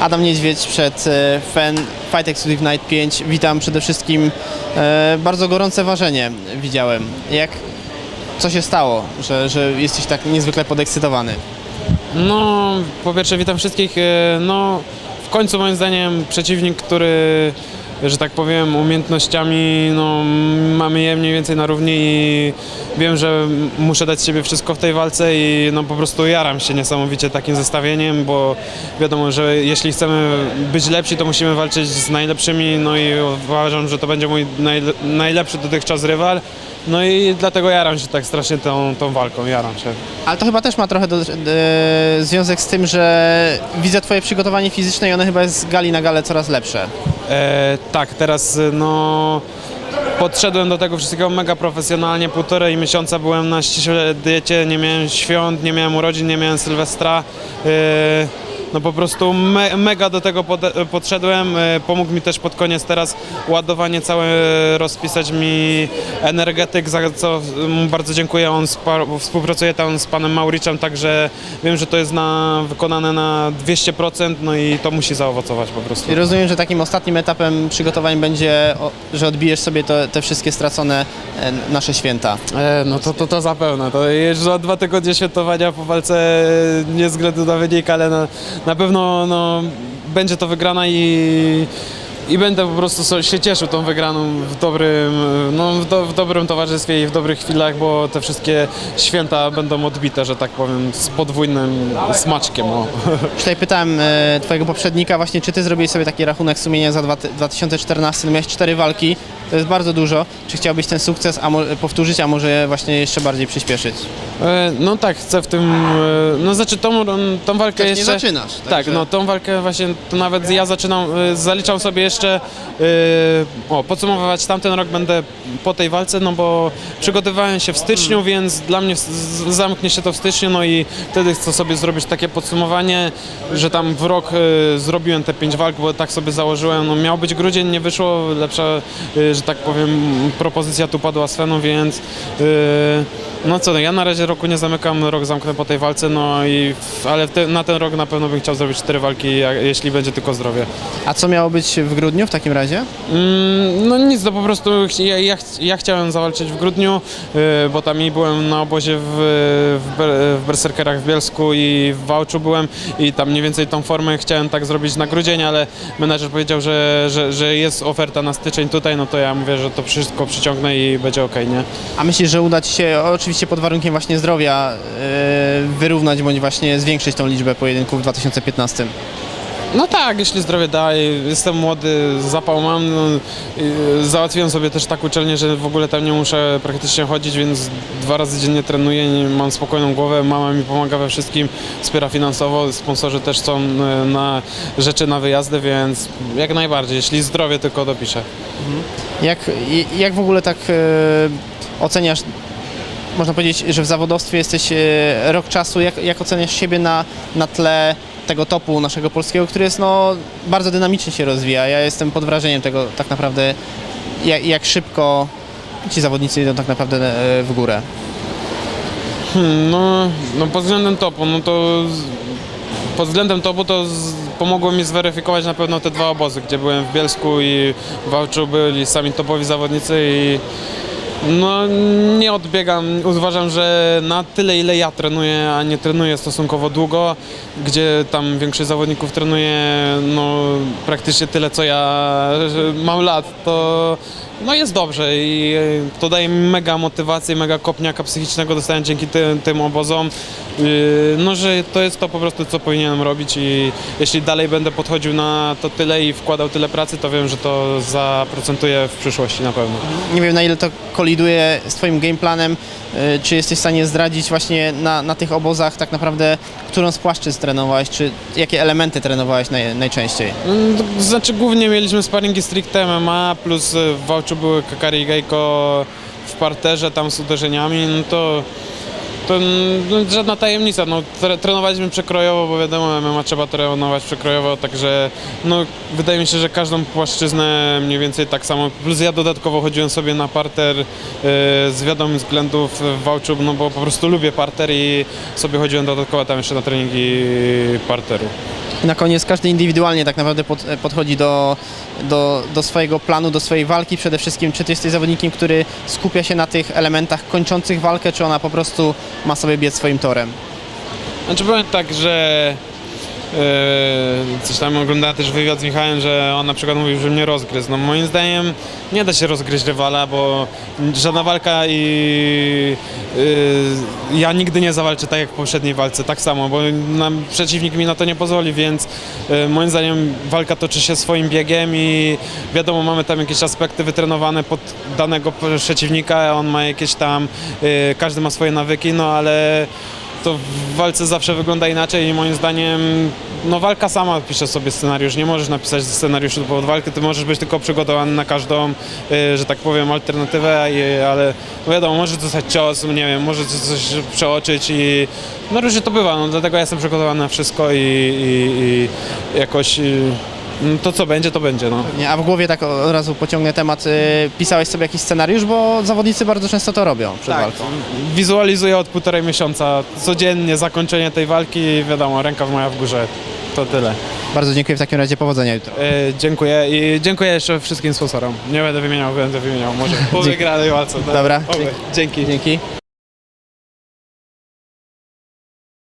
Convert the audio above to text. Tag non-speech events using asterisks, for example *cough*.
Adam Niedźwiedź przed e, Fan Fight Exclusive Night 5. Witam przede wszystkim. E, bardzo gorące ważenie widziałem. Jak, co się stało, że, że jesteś tak niezwykle podekscytowany? No, po pierwsze witam wszystkich. E, No, w końcu moim zdaniem przeciwnik, który, że tak powiem, umiejętnościami, no, mamy je mniej więcej na równi i wiem, że muszę dać siebie wszystko w tej walce i no po prostu jaram się niesamowicie takim zestawieniem, bo wiadomo, że jeśli chcemy być lepsi, to musimy walczyć z najlepszymi, no i uważam, że to będzie mój najle- najlepszy dotychczas rywal. No i dlatego jaram się tak strasznie tą, tą walką, jaram się. Ale to chyba też ma trochę do, e, związek z tym, że widzę twoje przygotowanie fizyczne i ono chyba jest z gali na galę coraz lepsze. E, tak, teraz e, no podszedłem do tego wszystkiego mega profesjonalnie. Półtorej miesiąca byłem na ściśle diecie, nie miałem świąt, nie miałem urodzin, nie miałem Sylwestra. E, no po prostu me, mega do tego pode, podszedłem. E, pomógł mi też pod koniec teraz ładowanie całe rozpisać mi energetyk, za co mu bardzo dziękuję. On spa, współpracuje tam z panem Mauriczem, także wiem, że to jest na, wykonane na 200%, no i to musi zaowocować po prostu. I rozumiem, że takim ostatnim etapem przygotowań będzie, o, że odbijesz sobie to, te wszystkie stracone e, nasze święta. E, no to, to, to zapewne. To jeszcze za dwa tygodnie świętowania po walce e, nie ze względu na wynik, ale na, na pewno no, będzie to wygrana i, i będę po prostu się cieszył tą wygraną w dobrym, no, w, do, w dobrym towarzystwie i w dobrych chwilach, bo te wszystkie święta będą odbite, że tak powiem, z podwójnym smaczkiem. O. *laughs* Tutaj pytałem e, twojego poprzednika właśnie, czy ty zrobiłeś sobie taki rachunek sumienia za dwa, 2014, no miałeś cztery walki, to jest bardzo dużo. Czy chciałbyś ten sukces a powtórzyć, a może właśnie jeszcze bardziej przyspieszyć? E, No tak, chcę w tym, e, no znaczy tą, tą walkę Wcześniej jeszcze... zaczynasz, Tak, także- no tą walkę właśnie, to nawet ja zaczynam, e, zaliczam sobie jeszcze, e, o, podsumowywać tamten rok będę po tej walce, no bo przygotowywałem się w styczniu, więc dla mnie z- z- zamknie się to w styczniu, no i wtedy chcę sobie zrobić takie podsumowanie, że tam w rok e, zrobiłem te pięć walk, bo tak sobie założyłem, no miał być grudzień, nie wyszło, lepsza, e, że tak powiem, propozycja tu padła z Feną, więc e, no co, no ja na razie roku nie zamykam, rok zamknę po tej walce, no i, ale te, na ten rok na pewno bym chciał zrobić cztery walki, jak- jeśli będzie tylko zdrowie. A co miało być w grudniu w takim razie? Mm, no nic, to po prostu ja, ja, ja chciałem zawalczyć w grudniu, yy, bo tam i byłem na obozie w, w, w Berserkerach w Bielsku i w Wałczu byłem i tam mniej więcej tą formę chciałem tak zrobić na grudzień, ale menadżer powiedział, że, że, że jest oferta na styczeń tutaj, no to ja mówię, że to wszystko przyciągnę i będzie okej, nie? A myślisz, że uda ci się, oczywiście pod warunkiem właśnie zdrowia, e, wyrównać bądź właśnie zwiększyć tą liczbę pojedynków w 2015? No tak, jeśli zdrowie daje, jestem młody, zapał mam, no, y, załatwiłem sobie też tak uczelnię, że w ogóle tam nie muszę praktycznie chodzić, więc dwa razy dziennie trenuję, nie- mam spokojną głowę, mama mi pomaga we wszystkim, wspiera finansowo, sponsorzy też są y, na rzeczy na wyjazdy, więc jak najbardziej, jeśli zdrowie tylko dopiszę. Jak, jak w ogóle tak e, oceniasz, można powiedzieć, że w zawodowstwie jesteś e, rok czasu, jak, jak oceniasz siebie na, na tle tego topu naszego polskiego, który jest no, bardzo dynamicznie się rozwija. Ja jestem pod wrażeniem tego tak naprawdę, jak, jak szybko ci zawodnicy idą tak naprawdę e, w górę. Hmm, no, no pod względem topu, no to pod względem topu to pomogło mi zweryfikować na pewno te dwa obozy, gdzie byłem w Bielsku i w Wałczu byli sami topowi zawodnicy i no nie odbiegam, uważam, że na tyle ile ja trenuję, a nie trenuję stosunkowo długo, gdzie tam większość zawodników trenuje no praktycznie tyle co ja mam lat, to no jest dobrze i to daje mi mega motywację, mega kopniaka psychicznego dostałem dzięki tym, tym obozom. Yy, No, że to jest to po prostu, co powinienem robić i jeśli dalej będę podchodził na to tyle i wkładał tyle pracy, to wiem, że to zaprocentuje w przyszłości na pewno. Nie wiem na ile to koliduje z Twoim gameplanem, e, czy jesteś w stanie zdradzić właśnie na, na tych obozach tak naprawdę, którą z płaszczyzn trenowałeś, czy jakie elementy trenowałeś naj, najczęściej? Mm, Znaczy głównie mieliśmy sparingi stricte MMA, plus y, w Wałczu były Kakari Gejko w parterze tam z uderzeniami, no to to no, żadna tajemnica, no, tre, trenowaliśmy przekrojowo, bo wiadomo, MMA trzeba trenować przekrojowo, także no, wydaje mi się, że każdą płaszczyznę mniej więcej tak samo, plus ja dodatkowo chodziłem sobie na parter y, z wiadomych względów w Wałczu, no bo po prostu lubię parter i sobie chodziłem dodatkowo tam jeszcze na treningi parteru. Na koniec każdy indywidualnie tak naprawdę pod, podchodzi do, do, do swojego planu, do swojej walki. Przede wszystkim, czy ty jesteś zawodnikiem, który skupia się na tych elementach kończących walkę, czy ona po prostu ma sobie biec swoim torem? Znaczy powiem tak, że e, coś tam oglądałem też wywiad z Michałem, że on na przykład mówił, że mnie rozgryzł. No moim zdaniem nie da się rozgryźć rywala, bo żadna walka i e, ja nigdy nie zawalczę tak jak w poprzedniej walce, tak samo, bo nam, przeciwnik mi na to nie pozwoli, więc e, moim zdaniem walka toczy się swoim biegiem i wiadomo, mamy tam jakieś aspekty wytrenowane pod danego przeciwnika, on ma jakieś tam, e, każdy ma swoje nawyki, no ale to w walce zawsze wygląda inaczej i moim zdaniem no walka sama pisze sobie scenariusz, nie możesz napisać scenariuszu powodu walki, ty możesz być tylko przygotowany na każdą, y, że tak powiem, alternatywę, ale no wiadomo, może dostać cios, nie wiem, może coś przeoczyć i no różnie to bywa, no dlatego ja jestem przygotowany na wszystko i, i, i jakoś y, no, to co będzie, to będzie, no. Nie, a w głowie tak od razu pociągnę temat, y, pisałeś sobie jakiś scenariusz, bo zawodnicy bardzo często to robią przed walką. Wizualizuję od półtorej miesiąca, codziennie zakończenie tej walki i wiadomo, ręka moja w górze, to tyle. Bardzo dziękuję w takim razie, powodzenia jutro. E, dziękuję i dziękuję jeszcze wszystkim sponsorom. Nie będę wymieniał, będę wymieniał może po *laughs* wygranej walce. tak? Dobra. Oby. Dzięki. Dzięki.